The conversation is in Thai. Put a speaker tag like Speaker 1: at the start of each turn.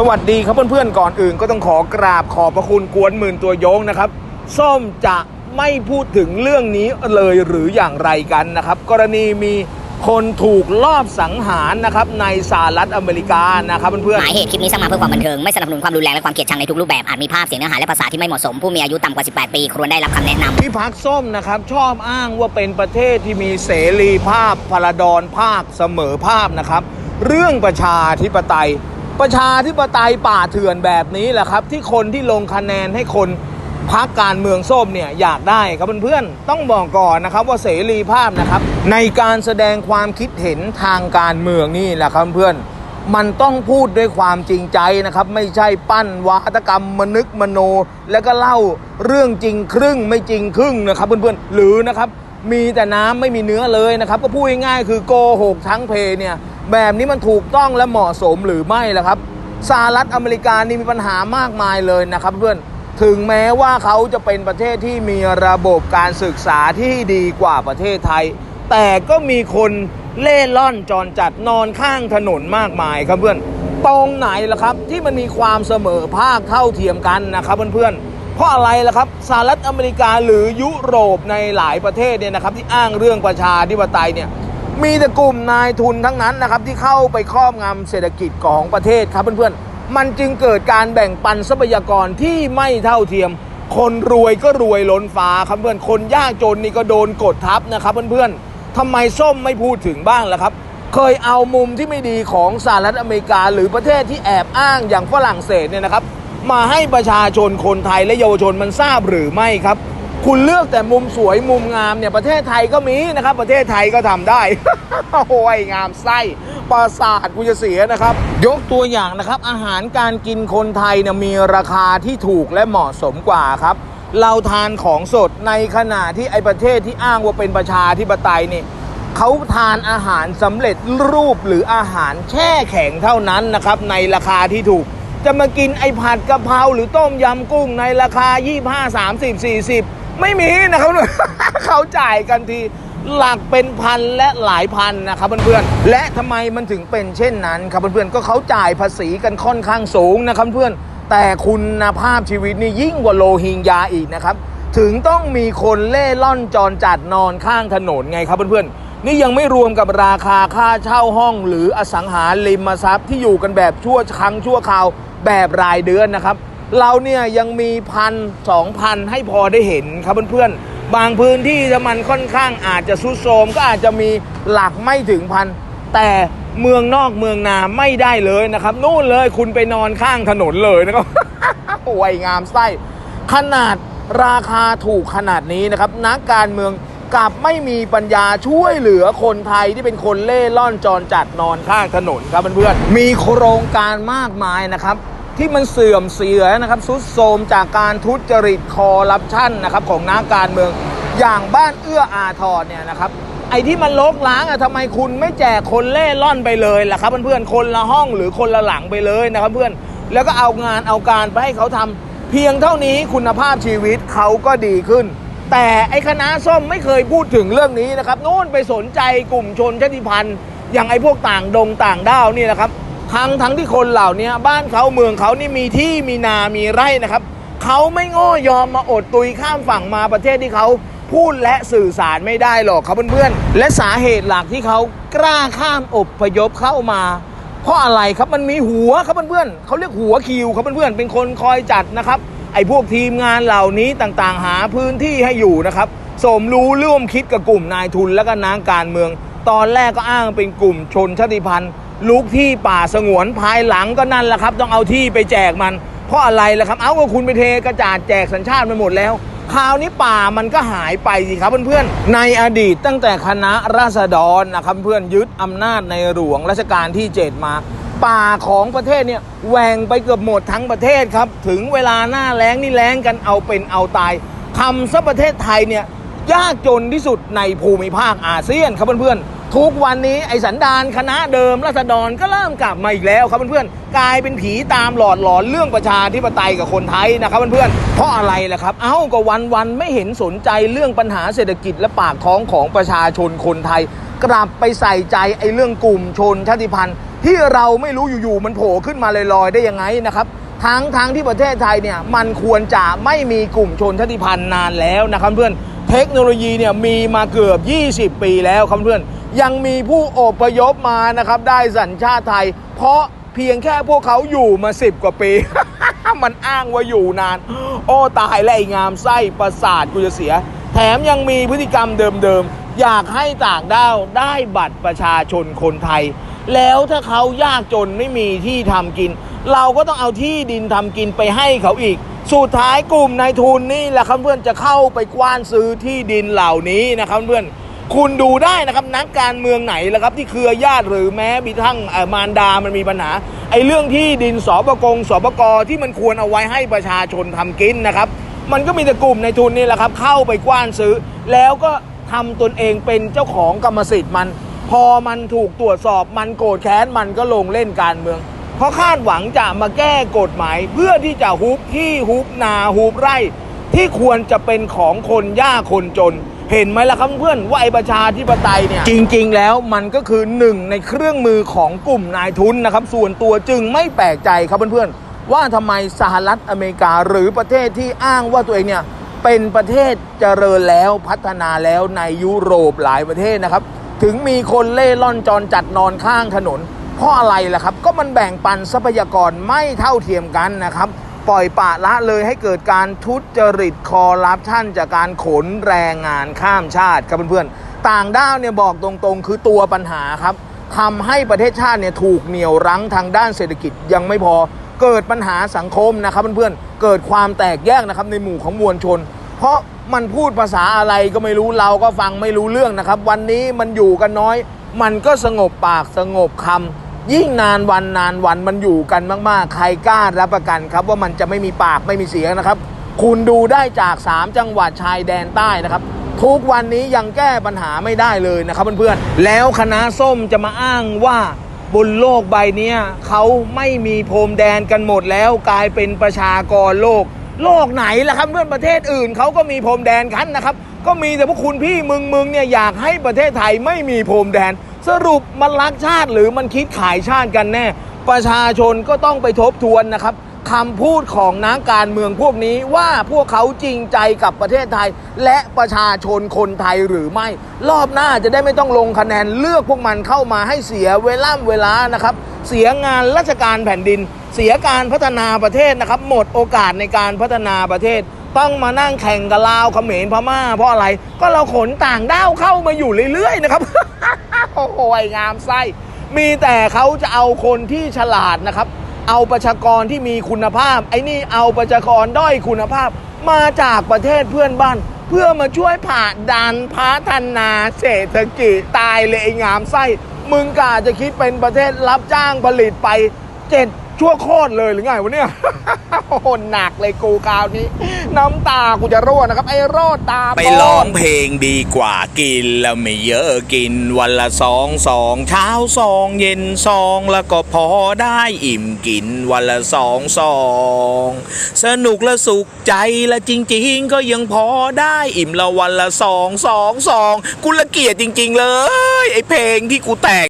Speaker 1: สวัสดีครับเพื่อนๆก่อนอื่น ก็ต้องขอกราบขอบพระคุณกวนหมื่นตัวโยงนะครับส้มจะไม่พูดถึงเรื่องนี้เลยหรืออย่างไรกันนะครับ กรณีมีคนถูกลอบสังหารนะครับในสหรัฐอเมริกานะครับเพื่อนๆ
Speaker 2: หมายเหตุคลิปนี้สร้างมาเพื่อความบันเทิงไม่สนับสนุนความรุนแรงและความเกลียดชังในทุกรูปแบบอาจมีภาพเสียงเนื้อหาและภาษาที่ไม่เหมาะสมผู้มีอายุต่ำกว่า 18 ปีควรได้รับคำแนะนำ
Speaker 1: ๆที่พักส้มนะครับชอบอ้างว่าเป็นประเทศที่มีเสรีภาพพลดรภาคเสมอภาพนะครับ เรื่องประชาธิปไตย ประชาธิปไตยป่าเถื่อนแบบนี้แหละครับ ที่คนที่ลงคะแนนให้คนพักการเมืองส้มเนี่ยอยากได้ครับเพื่อนๆต้องบอกก่อนนะครับว่าเสรีภาพนะครับ ในการแสดงความคิดเห็นทางการเมืองนี่แหละครับเพื่อนมันต้องพูดด้วยความจริงใจนะครับ ไม่ใช่ปั้นวาทกรรมมนึกมโน แล้วก็เล่าเรื่องจริงครึ่งไม่จริงครึ่งนะครับเพื่อนๆหรือนะครับ มีแต่น้ำไม่มีเนื้อเลยนะครับ ก็พูดง่ายๆคือโกหกทั้งเพเนี่ย แบบนี้มันถูกต้องและเหมาะสมหรือไม่ล่ะครับสหรัฐอเมริกานี่มีปัญหามากมายเลยนะครับเพื่อนถึงแม้ว่าเขาจะเป็นประเทศที่มีระบบการศึกษาที่ดีกว่าประเทศไทย แต่ก็มีคนเล่ร่อนจรจัดนอนข้างถนนมากมายครับเพื่อนตรงไหนล่ะครับที่มันมีความเสมอภาคเท่าเทียมกันนะครับเพื่อนๆ เพราะอะไรล่ะครับสหรัฐอเมริกาหรือยุโรปในหลายประเทศเนี่ยนะครับที่อ้างเรื่องประชาธิปไตยเนี่ยมีแต่กลุ่มนายทุนทั้งนั้นนะครับที่เข้าไปครอบงำเศรษฐกิจของประเทศครับเพื่อนๆมันจึงเกิดการแบ่งปันทรัพยากรที่ไม่เท่าเทียม คนรวยก็รวยล้นฟ้าครับเพื่อนคนยากจนนี่ก็โดนกดทับนะครับเพื่อนๆทำไมส้มไม่พูดถึงบ้างล่ะครับเคยเอามุมที่ไม่ดีของสหรัฐอเมริกา หรือประเทศที่แอบอ้างอย่างฝรั่งเศสเนี่ยนะครับ มาให้ประชาชนคนไทยและเยาวชนมันทราบหรือไม่ครับ คุณเลือกแต่มุมสวยมุมงามเนี่ยประเทศไทยก็มีนะครับ ประเทศไทยก็ทำได้ โอ้ยงามไส้ประสาทกูจะเสียนะครับ ยกตัวอย่างนะครับ อาหารการกินคนไทยเนี่ยมีราคาที่ถูกและเหมาะสมกว่าครับ เราทานของสดในขณะที่ไอประเทศที่อ้างว่าเป็นประชาธิปไตยนี่เขาทานอาหารสำเร็จรูปหรืออาหารแช่แข็งเท่านั้นนะครับ ในราคาที่ถูก จะมากินไอผัดกะเพราหรือต้มยำกุ้งในราคา 25 30 40 ไม่มีนะครับ เขาจ่ายกันทีหลักเป็นพันและหลายพันนะครับเพื่อนๆ และทำไมมันถึงเป็นเช่นนั้นครับเพื่อนๆ ก็เขาจ่ายภาษีกันค่อนข้างสูงนะครับเพื่อนแต่คุณภาพชีวิตนี่ยิ่งกว่าโลฮิงญาอีกนะครับ ถึงต้องมีคนเล่ร่อนจรจัดนอนข้างถนนไงครับเพื่อนๆ นี่ยังไม่รวมกับราคาค่าเช่าห้องหรืออสังหาริมทรัพย์ที่อยู่กันแบบชั่วครั้งชั่วคราว แบบรายเดือนนะครับ เราเนี่ยยังมีพันสองพันให้พอได้เห็นครับเพื่อนๆ บางพื้นที่ถ้ามันค่อนข้างอาจจะซุดโทมก็อาจจะมีหลักไม่ถึงพันแต่เมืองนอกเมืองนาไม่ได้เลยนะครับ นู่นเลยคุณไปนอนข้างถนนเลยนะครับโอ้ยงามไส้ขนาดราคาถูกขนาดนี้นะครับ นักการเมือง กลับไม่มีปัญญาช่วยเหลือคนไทยที่เป็นคนเล่ร่อนจรจัดนอนข้างถนนครับเพื่อนๆมีโครงการมากมายนะครับ ที่มันเสื่อมเสียนะครับสุดโทรมจากการทุจริตคอร์รัปชันนะครับของนักการเมืองอย่างบ้านเอื้ออาทรเนี่ยนะครับไอ้ที่มันลกล้างอะทำไมคุณไม่แจกคนเล่ร่อนไปเลยล่ะครับเพื่อนๆคนละห้องหรือคนละหลังไปเลยนะครับเพื่อนแล้วก็เอางานเอาการไปให้เขาทำเพียงเท่านี้คุณภาพชีวิตเขาก็ดีขึ้น แต่ไอ้คณะส้มไม่เคยพูดถึงเรื่องนี้นะครับนู่นไปสนใจกลุ่มชนชาติพันธุ์ อย่างไอ้พวกต่างดงต่างด้าวนี่นะครับทั้งทั้งที่คนเหล่านี้บ้านเขาเมืองเขานี่มีที่มีนามีไร่นะครับเขาไม่โง่ยอมมาอดตุยข้ามฝั่งมาประเทศที่เขาพูดและสื่อสารไม่ได้หรอกครับเพื่อนๆ และสาเหตุหลักที่เขากล้าข้ามอบพยพเข้ามา เพราะอะไรครับมันมีหัวครับเพื่อนๆเขาเรียกหัวคิวครับเพื่อนๆเป็นคนคอยจัดนะครับ ไอ้พวกทีมงานเหล่านี้ต่างๆ หาพื้นที่ให้อยู่นะครับสมรู้ร่วมคิดกับกลุ่มนายทุนและก็นางการเมือง ตอนแรกก็อ้างเป็นกลุ่มชนชาติพันธุ์ลุกที่ป่าสงวนภายหลังก็นั่นแหละครับ ต้องเอาที่ไปแจกมัน เพราะอะไรล่ะครับ เอาก็คุณไปเทกระจาดแจกสัญชาติไปหมดแล้วคราวนี้ป่ามันก็หายไปสิครับเพื่อนๆ ในอดีตตั้งแต่คณะราษฎรนะครับเพื่อนยึดอำนาจในหลวงรัชกาลที่ 7 มา ป่าของประเทศเนี่ยแหว่งไปเกือบหมดทั้งประเทศครับ ถึงเวลาหน้าแล้งนี่แล้งกันเอาเป็นเอาตายทำซะประเทศไทยเนี่ยยากจนที่สุดในภูมิภาคอาเซียนครับเพื่อนๆ ทุกวันนี้ไอ้สันดานคณะเดิมรัษฎรก็เริ่มกลับมาอีกแล้วครับเพื่อนๆ กลายเป็นผีตามหลอดหลอนเรื่องประชาธิปไตยกับคนไทยนะครับเพื่อนๆ เพราะอะไรล่ะครับ เอ้าก็วันวันๆไม่เห็นสนใจเรื่องปัญหาเศรษฐกิจและปากท้องของประชาชนคนไทย กลับไปใส่ใจไอ้เรื่องกลุ่มชนชาติพันธุ์ ที่เราไม่รู้อยู่ๆมันโผล่ขึ้นมาลอยๆได้ยังไงนะครับ ทั้งทั้งที่ประเทศไทยเนี่ยมันควรจะไม่มีกลุ่มชนชาติพันธุ์นานแล้วนะครับเพื่อนเทคโนโลยีเนี่ยมีมาเกือบ 20 ปีแล้วครับเพื่อนยังมีผู้อพยพมานะครับได้สัญชาติไทย เพราะเพียงแค่พวกเขาอยู่มา 10 กว่าปี มันอ้างว่าอยู่นาน โอ้ตายแล้วไอ้งามไส้ประสาทกูจะเสีย แถมยังมีพฤติกรรมเดิมๆ อยากให้ต่างด้าวได้บัตรประชาชนคนไทย แล้วถ้าเขายากจนไม่มีที่ทำกิน เราก็ต้องเอาที่ดินทำกินไปให้เขาอีก สุดท้ายกลุ่มนายทุนนี่แหละครับเพื่อนจะเข้าไปกว้านซื้อที่ดินเหล่านี้นะครับเพื่อนคุณดูได้นะครับนักการเมืองไหนละครับ ที่เครือญาติหรือแม้มีทั้งมารดามันมีปัญหาไอ้เรื่องที่ดินสปกงสปกที่มันควรเอาไว้ให้ประชาชนทำกินนะครับ มันก็มีแต่กลุ่มในทุนนี่แหละครับ เข้าไปกว้านซื้อ แล้วก็ ทำตนเองเป็นเจ้าของกรรมสิทธิ์มัน พอมันถูกตรวจสอบมันโกรธแค้นมันก็ลงเล่นการเมือง เพราะคาดหวังจะมาแก้กฎหมาย เพื่อที่จะฮุบที่ฮุบนาฮุบไร่ ที่ควรจะเป็นของคนยากคนจน เห็นไหมล่ะครับเพื่อนว่าไอ้ประชาธิปไตยเนี่ยจริง ๆ แล้วมันก็คือหนึ่งในเครื่องมือของกลุ่มนายทุนนะครับ ส่วนตัวจึงไม่แปลกใจครับเพื่อนๆว่าทำไมสหรัฐอเมริกาหรือประเทศที่อ้างว่าตัวเองเนี่ย เป็นประเทศเจริญแล้วพัฒนาแล้วในยุโรปหลายประเทศนะครับ ถึงมีคนเล่ร่อนจรจัดนอนข้างถนน เพราะอะไรล่ะครับ ก็มันแบ่งปันทรัพยากรไม่เท่าเทียมกันนะครับ ปล่อยปะละเลยให้เกิดการทุจริตคอร์รัปชันจากการขนแรงงานข้ามชาติครับเพื่อนๆ ต่างด้าวเนี่ยบอกตรงๆ คือตัวปัญหาครับทำให้ประเทศชาติเนี่ยถูกเหนี่ยวรั้งทางด้านเศรษฐกิจยังไม่พอเกิดปัญหาสังคมนะครับเพื่อนๆ เกิดความแตกแยกนะครับในหมู่ของมวลชน เพราะมันพูดภาษาอะไรก็ไม่รู้เราก็ฟังไม่รู้เรื่องนะครับ วันนี้มันอยู่กันน้อย มันก็สงบปากสงบคำยิ่งนานวันนานวันมันอยู่กันมาก ๆ ใครกล้ารับประกันครับว่ามันจะไม่มีปากไม่มีเสียงนะครับ คุณดูได้จาก 3 จังหวัดชายแดนใต้นะครับทุกวันนี้ยังแก้ปัญหาไม่ได้เลยนะครับเพื่อนๆ แล้วคณะส้มจะมาอ้างว่าบนโลกใบนี้เขาไม่มีพรมแดนกันหมดแล้วกลายเป็นประชากรโลก โลกไหนล่ะครับเพื่อนประเทศอื่นเขาก็มีพรมแดนกันนะครับ ก็มีแต่พวกคุณพี่มึงมึงเนี่ยอยากให้ประเทศไทยไม่มีพรมแดน สรุปมันรักชาติหรือมันคิดขายชาติกันแน่ ประชาชนก็ต้องไปทบทวนนะครับคำพูดของนักการเมืองพวกนี้ว่าพวกเขาจริงใจกับประเทศไทย และประชาชนคนไทยหรือไม่ รอบหน้าจะได้ไม่ต้องลงคะแนนเลือกพวกมันเข้ามาให้เสียเวล่ำเวลานะครับ เสียงานราชการแผ่นดิน เสียการพัฒนาประเทศนะครับ หมดโอกาสในการพัฒนาประเทศ ต้องมานั่งแข่งกับลาวเขมรพม่า เพราะอะไรก็เราขนต่างด้าวเข้ามาอยู่เรื่อยๆนะครับโอ้โหงามไส้มีแต่เขาจะเอาคนที่ฉลาดนะครับ เอาประชากรที่มีคุณภาพ ไอ้นี่เอาประชากรด้อยคุณภาพ มาจากประเทศเพื่อนบ้าน เพื่อมาช่วยผ่าดันพัฒนาเศรษฐกิจตายเลยไองามไส้ มึงกาจะคิดเป็นประเทศรับจ้างผลิตไปเจ็ด ชั่วโคตรเลยหรือไงวะเนี่ยโอ้หนักเลยกูคราวนี้ น้ำตากูจะร่วนะครับ ไอ้โรดตา
Speaker 3: ไปร้องเพลงดีกว่ากินแล้วไม่เยอะกินวันละสองสองเช้าสองเย็นสองแล้วก็พอได้อิ่มกินวันละสองสองสนุกและสุขใจและจริง ๆ ก็ยังพอได้อิ่มละวันละสองสองสองกูละเกียดจริง ๆ เลย ไอ้เพลงที่กูแต่ง